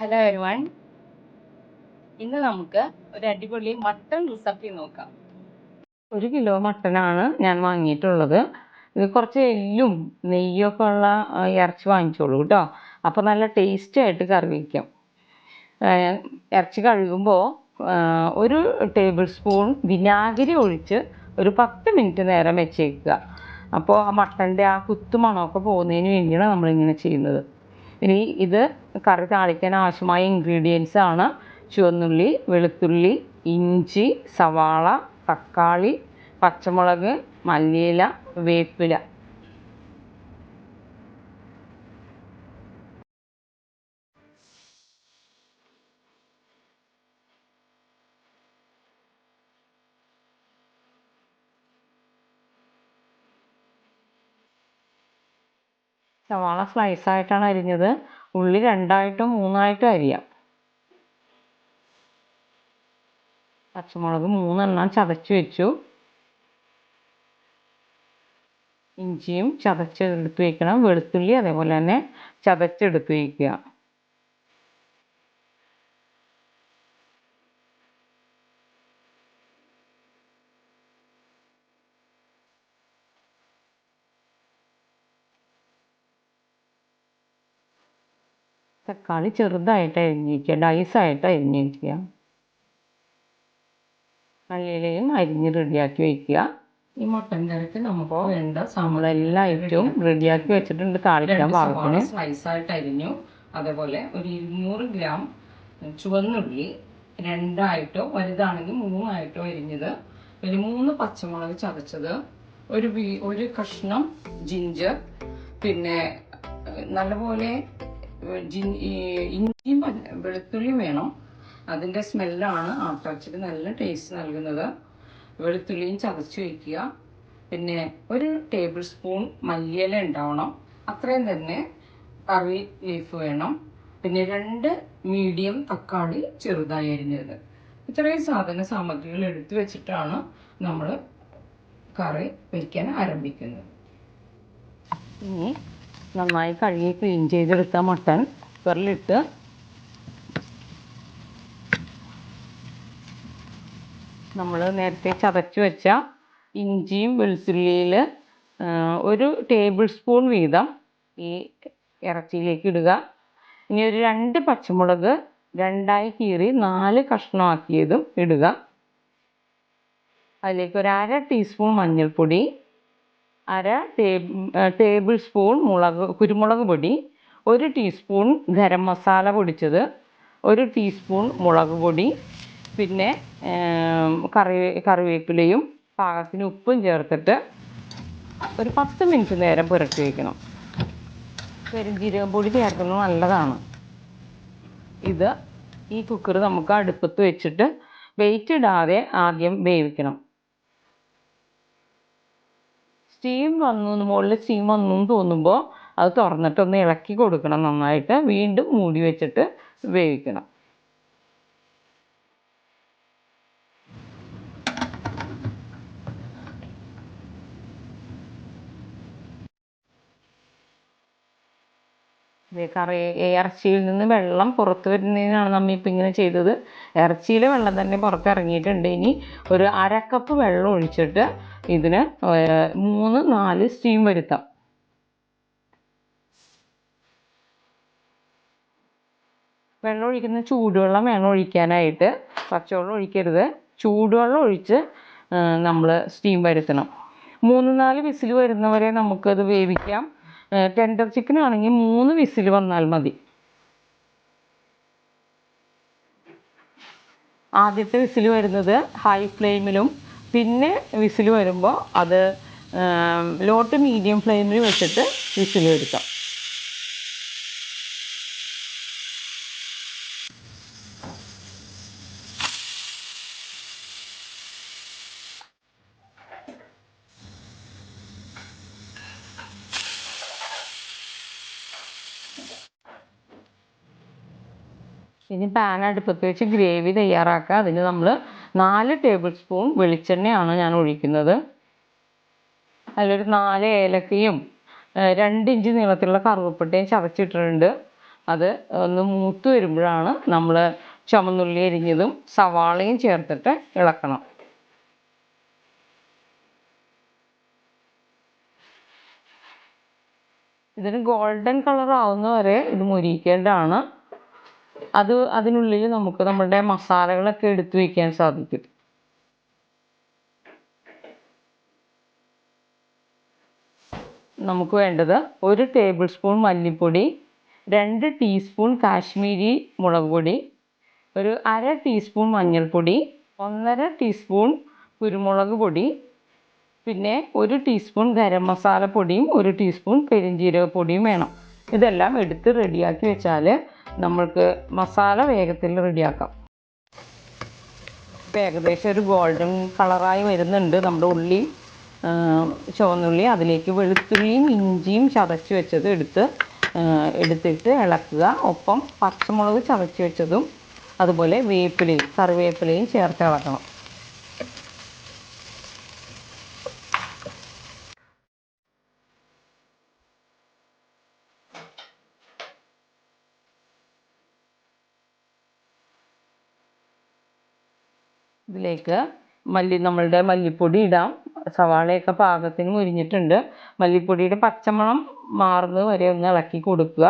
Hello everyone ഇന്ന് നമുക്ക് ഒരു അടിപൊളി മട്ടൺ റെസിപ്പി നോക്കാം. ഒരു കിലോ മട്ടനാണ് ഞാൻ വാങ്ങിയിട്ടുള്ളത്. ഇത് കുറച്ച് എല്ലും നെയ്യൊക്കെ ഉള്ള ഇറച്ചി വാങ്ങിച്ചോളൂ കേട്ടോ. അപ്പോൾ നല്ല ടേസ്റ്റ് ആയിട്ട് കറി വയ്ക്കാം ഇറച്ചി കഴുകുമ്പോൾ ഒരു ടേബിൾ സ്പൂൺ വിനാഗിരി ഒഴിച്ച് ഒരു പത്ത് മിനിറ്റ് നേരം വെച്ചേക്കുക. അപ്പോൾ ആ മട്ടന്റെ ആ കുത്തുമണമൊക്കെ പോകുന്നതിന് വേണ്ടിയാണ് നമ്മളിങ്ങനെ ചെയ്യുന്നത്. ഇനി ഇത് കറി താളിക്കാൻ ആവശ്യമായ ഇൻഗ്രീഡിയൻസ് ആണ് ചുവന്നുള്ളി വെളുത്തുള്ളി ഇഞ്ചി സവാള തക്കാളി പച്ചമുളക് മല്ലിയില വേപ്പില. സവാള സ്ലൈസ് ആയിട്ടാണ് അരിഞ്ഞത്. ഉള്ളി രണ്ടായിട്ടും മൂന്നായിട്ടും അരിയാം. പച്ചമുളക് മൂന്നെണ്ണം ചതച്ച് വെച്ചു. ഇഞ്ചിയും ചതച്ചെടുത്ത് വയ്ക്കണം വെളുത്തുള്ളി അതേപോലെ തന്നെ ചതച്ചെടുത്ത് വയ്ക്കുക തക്കാളി ചെറുതായിട്ട് അരിഞ്ഞ് വയ്ക്കുക ഡൈസായിട്ട് അരിഞ്ഞ് വയ്ക്കുക മല്ലിയിലയും അരിഞ്ഞ് റെഡിയാക്കി വയ്ക്കുക ഈ മുട്ടൻ കറിക്ക് നമുക്ക് വേണ്ട നമ്മളെല്ലാ ഐറ്റവും റെഡിയാക്കി വെച്ചിട്ടുണ്ട്. താളിക്കാൻ പാകത്തിന് സ്ലൈസായിട്ട് അരിഞ്ഞു. അതേപോലെ ഒരു ഇരുന്നൂറ് ഗ്രാം ചുവന്നുള്ളി രണ്ടായിട്ടോ വലുതാണെങ്കിൽ മൂന്നായിട്ടോ അരിഞ്ഞത്. ഒരു മൂന്ന് പച്ചമുളക് ചതച്ചത്. ഒരു ഒരു കഷ്ണം ജിഞ്ചർ പിന്നെ നല്ലപോലെ ഇഞ്ചിയും വെളുത്തുള്ളിയും വേണം. അതിന്റെ സ്മെല്ലാണ് ആട്ടച്ചിട്ട് നല്ല ടേസ്റ്റ് നൽകുന്നത്. വെളുത്തുള്ളിയും ചതച്ച് വയ്ക്കുക. പിന്നെ ഒരു ടേബിൾ സ്പൂൺ മല്ലിയില ഉണ്ടാവണം. അത്രയും തന്നെ കറി ലീഫ് വേണം. പിന്നെ രണ്ട് മീഡിയം തക്കാളി ചെറുതായി അരിഞ്ഞത്. ഇത്രയും സാധന സാമഗ്രികൾ എടുത്തു വെച്ചിട്ടാണ് നമ്മൾ കറി വയ്ക്കാൻ ആരംഭിക്കുന്നത്. ഇനി നന്നായി കഴുകി ക്ലീൻ ചെയ്തെടുത്ത മട്ടൻ കുക്കറിലിട്ട് നമ്മൾ നേരത്തെ ചതച്ച് വെച്ച ഇഞ്ചിയും വെളുത്തുള്ളിയിൽ ഒരു ടേബിൾ സ്പൂൺ വീതം ഈ ഇറച്ചിയിലേക്ക് ഇടുക. ഇനി ഒരു രണ്ട് പച്ചമുളക് രണ്ടായി കീറി നാല് കഷ്ണമാക്കിയതും ഇടുക. അതിലേക്ക് ഒരു അര ടീസ്പൂൺ മഞ്ഞൾപ്പൊടി അര ടേബിൾ സ്പൂൺ മുളക് കുരുമുളക് പൊടി ഒരു ടീസ്പൂൺ ഗരം മസാല പൊടിച്ചത് ഒരു ടീസ്പൂൺ മുളക് പൊടി പിന്നെ കറി കറിവേപ്പിലയും പാകത്തിന് ഉപ്പും ചേർത്തിട്ട് ഒരു പത്ത് മിനിറ്റ് നേരം പുരട്ടി വയ്ക്കണം പെരുംജീരകം പൊടി ചേർക്കുന്നത് നല്ലതാണ്. ഇത് ഈ കുക്കർ നമുക്ക് അടുപ്പത്ത് വെച്ചിട്ട് വെയിറ്റ് ഇടാതെ ആദ്യം വേവിക്കണം. സ്റ്റീം വന്നു മുകളിൽ സ്റ്റീം വന്നു എന്ന് തോന്നുമ്പോൾ അത് തുറന്നിട്ടൊന്ന് ഇളക്കി കൊടുക്കണം നന്നായിട്ട്. വീണ്ടും മൂടി വെച്ചിട്ട് വേവിക്കണം. കറി ഇറച്ചിയിൽ നിന്ന് വെള്ളം പുറത്ത് വരുന്നതിനാണ് നമ്മൾ ഇപ്പം ഇങ്ങനെ ചെയ്തത്. ഇറച്ചിയിലെ വെള്ളം തന്നെ പുറത്തിറങ്ങിയിട്ടുണ്ട് ഇനി ഒരു അര കപ്പ് വെള്ളം ഒഴിച്ചിട്ട് ഇതിന് മൂന്ന് നാല് സ്റ്റീം വരുത്താം. വെള്ളം ഒഴിക്കുന്ന ചൂടുവെള്ളം വേണം ഒഴിക്കാനായിട്ട്. പച്ചവെള്ളം ഒഴിക്കരുത്. ചൂടുവെള്ളം ഒഴിച്ച് നമ്മൾ സ്റ്റീം വരുത്തണം. മൂന്ന് നാല് വിസിൽ വരുന്നവരെ നമുക്കത് വേവിക്കാം. ടെൻഡർ ചിക്കൻ ആണെങ്കിൽ മൂന്ന് വിസിൽ വന്നാൽ മതി. ആദ്യത്തെ വിസിൽ വരുന്നത് ഹൈ ഫ്ലെയിമിലും പിന്നെ വിസിൽ വരുമ്പോൾ അത് ലോ ടു മീഡിയം ഫ്ലെയിമിൽ വെച്ചിട്ട് വിസിൽ വരുത്താം ഇനി പാൻ അടുപ്പത്ത് വെച്ച് ഗ്രേവി തയ്യാറാക്കുക. അതിന് നമ്മൾ നാല് ടേബിൾ സ്പൂൺ വെളിച്ചെണ്ണയാണ് ഞാൻ ഒഴിക്കുന്നത്. അതിലൊരു നാല് ഏലക്കയും രണ്ടിഞ്ച് നീളത്തിലുള്ള കറുവപ്പട്ടയും ചതച്ചിട്ടിട്ടുണ്ട്. അത് ഒന്ന് മൂത്ത് വരുമ്പോഴാണ് നമ്മൾ ചുമന്നുള്ളി അരിഞ്ഞതും സവാളയും ചേർത്തിട്ട് ഇളക്കണം. ഇതിന് ഗോൾഡൻ കളർ ആവുന്ന വരെ ഇത് മൊരിയിക്കേണ്ടതാണ്. അത് അതിനുള്ളിൽ നമുക്ക് നമ്മുടെ മസാലകളൊക്കെ എടുത്തു വയ്ക്കാൻ സാധിക്കും. നമുക്ക് വേണ്ടത് ഒരു ടേബിൾ സ്പൂൺ മല്ലിപ്പൊടി രണ്ട് ടീസ്പൂൺ കാശ്മീരി മുളക് പൊടി ഒരു അര ടീസ്പൂൺ മഞ്ഞൾപ്പൊടി ഒന്നര ടീസ്പൂൺ കുരുമുളക് പൊടി പിന്നെ ഒരു ടീസ്പൂൺ ഗരം മസാല പൊടിയും ഒരു ടീസ്പൂൺ പെരിഞ്ജീരക പൊടിയും വേണം. ഇതെല്ലാം എടുത്ത് റെഡിയാക്കി വെച്ചാൽ നമ്മൾക്ക് മസാല വേഗത്തിൽ റെഡിയാക്കാം. ഇപ്പം ഏകദേശം ഒരു ഗോൾഡൻ കളറായി വരുന്നുണ്ട്. നമ്മുടെ ഉള്ളി ചുവന്നുള്ളി അതിലേക്ക് വെളുത്തുള്ളിയും ഇഞ്ചിയും ചതച്ച് വെച്ചത് എടുത്ത് എടുത്തിട്ട് ഇളക്കുക. ഒപ്പം പച്ചമുളക് ചതച്ച് വെച്ചതും അതുപോലെ വേപ്പിലയും കറിവേപ്പിലയും ചേർത്ത് ഇളക്കണം. ഇതിലേക്ക് മല്ലി നമ്മളുടെ മല്ലിപ്പൊടി ഇടാം. സവാളയൊക്കെ പാകത്തിന് മുരിഞ്ഞിട്ടുണ്ട്. മല്ലിപ്പൊടിയുടെ പച്ചമണം മാറുന്നത് വരെ ഒന്ന് ഇളക്കി കൊടുക്കുക.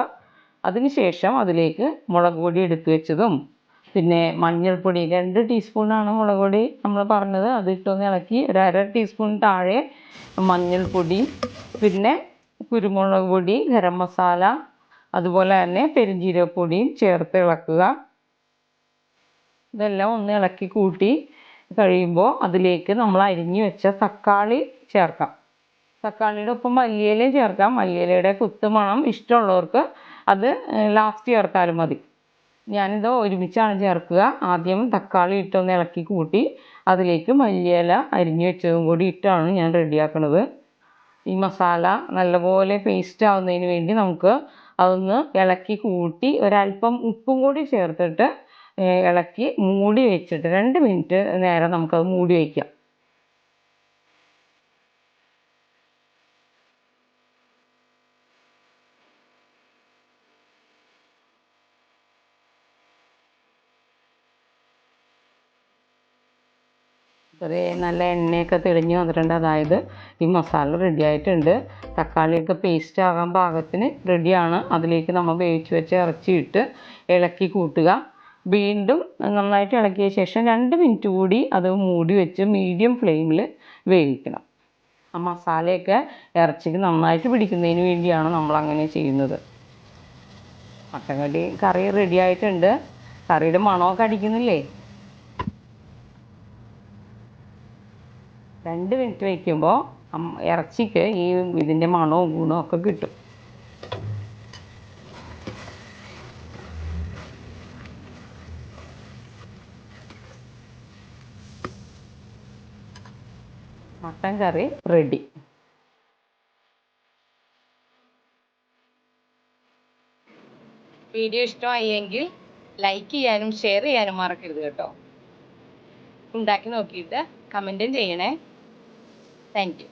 അതിനുശേഷം അതിലേക്ക് മുളക് പൊടി എടുത്തു വെച്ചതും പിന്നെ മഞ്ഞൾപ്പൊടി രണ്ട് ടീസ്പൂണാണ് മുളക് പൊടി നമ്മൾ പറഞ്ഞത്. അതിട്ടൊന്ന് ഇളക്കി ഒരു അര ടീസ്പൂൺ താഴെ മഞ്ഞൾപ്പൊടി പിന്നെ കുരുമുളക് പൊടി ഗരം മസാല അതുപോലെ തന്നെ പെരുംജീരകപ്പൊടിയും ചേർത്ത് ഇളക്കുക. ഇതെല്ലാം ഒന്ന് ഇളക്കി കൂട്ടി കഴിയുമ്പോൾ അതിലേക്ക് നമ്മൾ അരിഞ്ഞു വെച്ച തക്കാളി ചേർക്കാം. തക്കാളിയുടെ ഒപ്പം മല്ലിയിലയും ചേർക്കാം. മല്ലിയിലയുടെ കുത്തുമണം ഇഷ്ടമുള്ളവർക്ക് അത് ലാസ്റ്റ് ചേർത്താലും മതി. ഞാനിത് ഒരുമിച്ചാണ് ചേർക്കുക. ആദ്യം തക്കാളി ഇട്ടൊന്ന് ഇളക്കി കൂട്ടി അതിലേക്ക് മല്ലിയില അരിഞ്ഞു വെച്ചതും കൂടി ഇട്ടാണ് ഞാൻ റെഡിയാക്കുന്നത് ഈ മസാല നല്ലപോലെ പേസ്റ്റ് ആവുന്നതിന് വേണ്ടി നമുക്ക് അതൊന്ന് ഇളക്കി കൂട്ടി ഒരല്പം ഉപ്പും കൂടി ചേർത്തിട്ട് ഇളക്കി മൂടി വെച്ചിട്ട് രണ്ട് മിനിറ്റ് നേരം നമുക്കത് മൂടി വയ്ക്കാം ചെറിയ നല്ല എണ്ണയൊക്കെ തെളിഞ്ഞ് വന്നിട്ടുണ്ട്. അതായത് ഈ മസാല റെഡി ആയിട്ടുണ്ട്. തക്കാളിയൊക്കെ പേസ്റ്റ് ആകാൻ പാകത്തിന് റെഡിയാണ് അതിലേക്ക് നമ്മൾ വേവിച്ച് വെച്ച ഇറച്ചി ഇട്ട് ഇളക്കി കൂട്ടുക. വീണ്ടും നന്നായിട്ട് ഇളക്കിയ ശേഷം രണ്ട് മിനിറ്റ് കൂടി അത് മൂടി വെച്ച് മീഡിയം ഫ്ലെയിമിൽ വേവിക്കണം. ആ മസാലയൊക്കെ ഇറച്ചിക്ക് നന്നായിട്ട് പിടിക്കുന്നതിന് വേണ്ടിയാണ് നമ്മൾ അങ്ങനെ ചെയ്യുന്നത്. മട്ടൻ കടി കറി റെഡി ആയിട്ടുണ്ട്. കറിയുടെ മണമൊക്കെ അടിക്കുന്നില്ലേ? രണ്ട് മിനിറ്റ് വയ്ക്കുമ്പോൾ ഇറച്ചിക്ക് ഈ ഇതിന്റെ മണവും ഗുണവും ഒക്കെ കിട്ടും. Mutton curry ready. വീഡിയോ ഇഷ്ടമായി ലൈക്ക് ചെയ്യാനും ഷെയർ ചെയ്യാനും മറക്കരുത് കേട്ടോ. ഉണ്ടാക്കി നോക്കിയിട്ട് കമന്റും ചെയ്യണേ. Thank you.